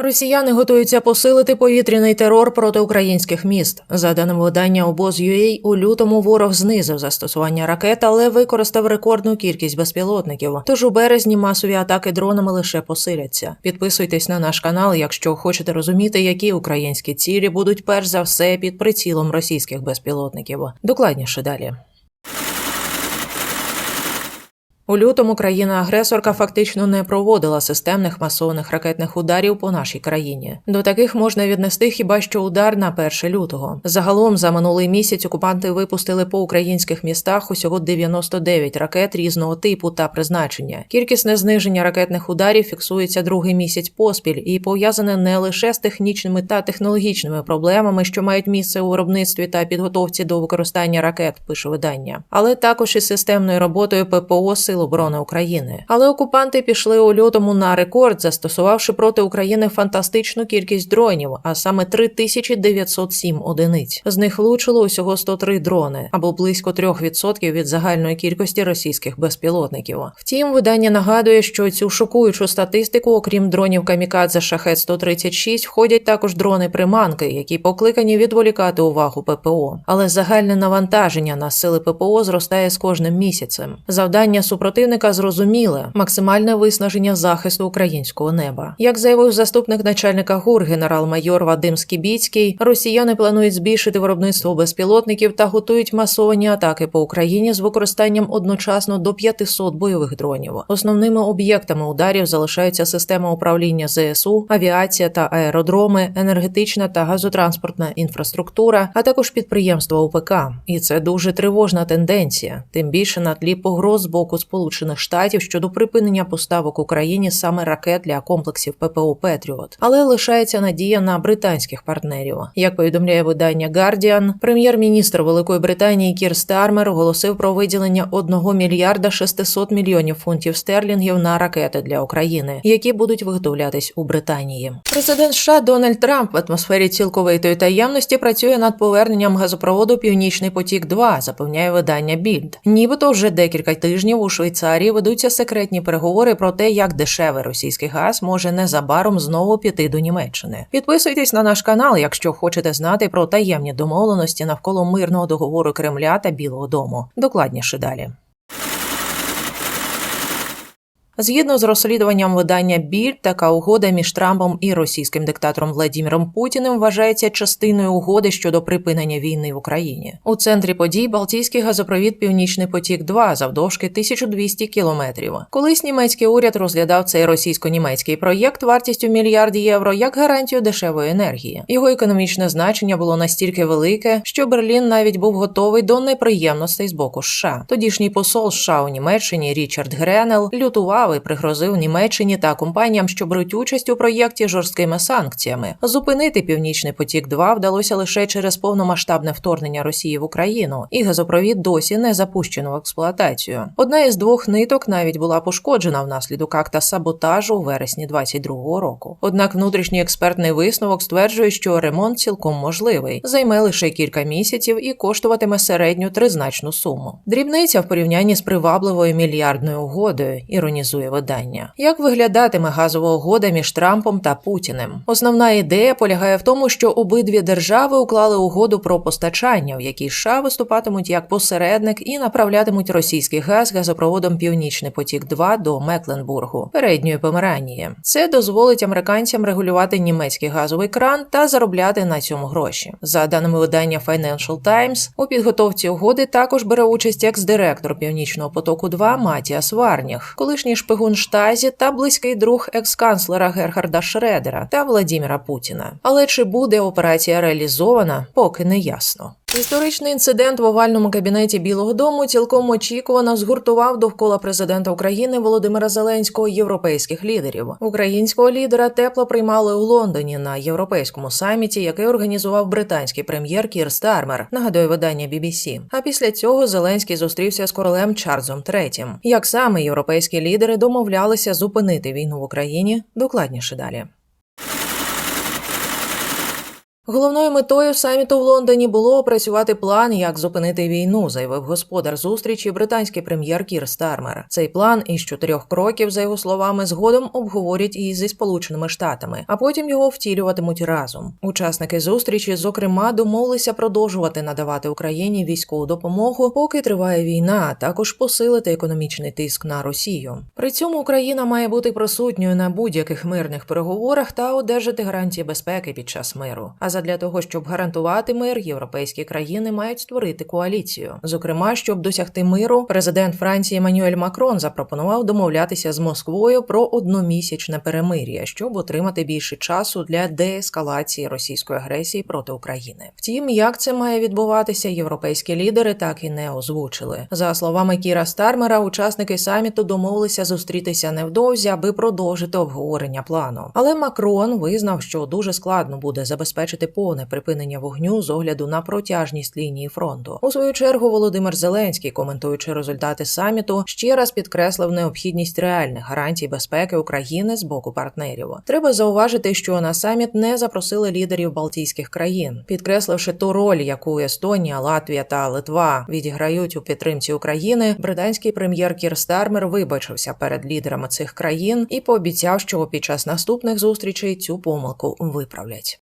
Росіяни готуються посилити повітряний терор проти українських міст. За даними видання обоз.ua, у лютому ворог знизив застосування ракет, але використав рекордну кількість безпілотників. Тож у березні масові атаки дронами лише посиляться. Підписуйтесь на наш канал, якщо хочете розуміти, які українські цілі будуть перш за все під прицілом російських безпілотників. Докладніше далі. У лютому країна-агресорка фактично не проводила системних масованих ракетних ударів по нашій країні. До таких можна віднести хіба що удар на 1 лютого. Загалом за минулий місяць окупанти випустили по українських містах усього 99 ракет різного типу та призначення. Кількісне зниження ракетних ударів фіксується другий місяць поспіль і пов'язане не лише з технічними та технологічними проблемами, що мають місце у виробництві та підготовці до використання ракет, пише видання, але також із системною роботою ППО Сил оборони України. Але окупанти пішли у лютому на рекорд, застосувавши проти України фантастичну кількість дронів, а саме 3907 одиниць. З них влучило усього 103 дрони або близько 3% від загальної кількості російських безпілотників. Втім, видання нагадує, що цю шокуючу статистику, окрім дронів Камікадзе Шахет 136 входять також дрони приманки, які покликані відволікати увагу ППО. Але загальне навантаження на сили ППО зростає з кожним місяцем. Завдання супротивника зрозуміле максимальне виснаження захисту українського неба. Як заявив заступник начальника ГУР генерал-майор Вадим Скібіцький, росіяни планують збільшити виробництво безпілотників та готують масовані атаки по Україні з використанням одночасно до 500 бойових дронів. Основними об'єктами ударів залишаються система управління ЗСУ, авіація та аеродроми, енергетична та газотранспортна інфраструктура, а також підприємства УПК. І це дуже тривожна тенденція, тим більше на тлі погроз з боку Сполучених Штатів щодо припинення поставок Україні саме ракет для комплексів ППО Петріот. Але лишається надія на британських партнерів. Як повідомляє видання Guardian, прем'єр-міністр Великої Британії Кір Стармер оголосив про виділення 1 мільярда 600 мільйонів фунтів стерлінгів на ракети для України, які будуть виготовлятись у Британії. Президент США Дональд Трамп в атмосфері цілковитої таємності працює над поверненням газопроводу Північний потік 2 запевняє видання Більд. Нібито вже декілька тижнів у Швейцарії ведуться секретні переговори про те, як дешевий російський газ може незабаром знову піти до Німеччини. Підписуйтесь на наш канал, якщо хочете знати про таємні домовленості навколо мирного договору Кремля та Білого Дому. Докладніше далі. Згідно з розслідуванням видання Біль, така угода між Трампом і російським диктатором Владіміром Путіним вважається частиною угоди щодо припинення війни в Україні. У центрі подій Балтійський газопровід Північний потік 2 завдовжки 1200 кілометрів. Колись німецький уряд розглядав цей російсько-німецький проєкт вартістю мільярд євро як гарантію дешевої енергії. Його економічне значення було настільки велике, що Берлін навіть був готовий до неприємностей з боку США. Тодішній посол США у Німеччині Річард Гренел лютував і пригрозив Німеччині та компаніям, що беруть участь у проєкті жорсткими санкціями. Зупинити північний потік 2 вдалося лише через повномасштабне вторгнення Росії в Україну, і газопровід досі не запущено в експлуатацію. Одна із двох ниток навіть була пошкоджена внаслідок акта саботажу у вересні 22-го року. Однак внутрішній експертний висновок стверджує, що ремонт цілком можливий, займе лише кілька місяців і коштуватиме середню тризначну суму. Дрібниця в порівнянні з привабливою мільярдною угодою, іронізує видання. Як виглядатиме газова угода між Трампом та Путіним? Основна ідея полягає в тому, що обидві держави уклали угоду про постачання, в якій США виступатимуть як посередник і направлятимуть російський газ газопроводом Північний потік 2 до Мекленбургу, передньої Померанії. Це дозволить американцям регулювати німецький газовий кран та заробляти на цьому гроші. За даними видання Financial Times, у підготовці угоди також бере участь екс-директор Північного потоку 2 Матіас Варніх, колишній шпигун Штазі та близький друг екс-канцлера Герхарда Шредера та Владіміра Путіна. Але чи буде операція реалізована, поки не ясно. Історичний інцидент в овальному кабінеті Білого Дому цілком очікувано згуртував довкола президента України Володимира Зеленського європейських лідерів. Українського лідера тепло приймали у Лондоні на європейському саміті, який організував британський прем'єр Кір Стармер, нагадує видання BBC. А після цього Зеленський зустрівся з королем Чарльзом III. Як саме європейські лідери домовлялися зупинити війну в Україні, докладніше далі. Головною метою саміту в Лондоні було опрацювати план, як зупинити війну, заявив господар зустрічі британський прем'єр Кір Стармер. Цей план із чотирьох кроків, за його словами, згодом обговорять і зі Сполученими Штатами, а потім його втілюватимуть разом. Учасники зустрічі, зокрема, домовилися продовжувати надавати Україні військову допомогу, поки триває війна, а також посилити економічний тиск на Росію. При цьому Україна має бути присутньою на будь-яких мирних переговорах та одержати гарантії безпеки під час миру. А задля того, щоб гарантувати мир, європейські країни мають створити коаліцію. Зокрема, щоб досягти миру, президент Франції Еммануель Макрон запропонував домовлятися з Москвою про одномісячне перемир'я, щоб отримати більше часу для деескалації російської агресії проти України. Втім, як це має відбуватися, європейські лідери так і не озвучили. За словами Кіра Стармера, учасники саміту домовилися зустрітися невдовзі, аби продовжити обговорення плану. Але Макрон визнав, що дуже складно буде забезпечити повне припинення вогню з огляду на протяжність лінії фронту. У свою чергу Володимир Зеленський, коментуючи результати саміту, ще раз підкреслив необхідність реальних гарантій безпеки України з боку партнерів. Треба зауважити, що на саміт не запросили лідерів Балтійських країн, підкресливши ту роль, яку Естонія, Латвія та Литва відіграють у підтримці України. Британський прем'єр Кір Стармер вибачився перед лідерами цих країн і пообіцяв, що під час наступних зустрічей цю помилку виправлять.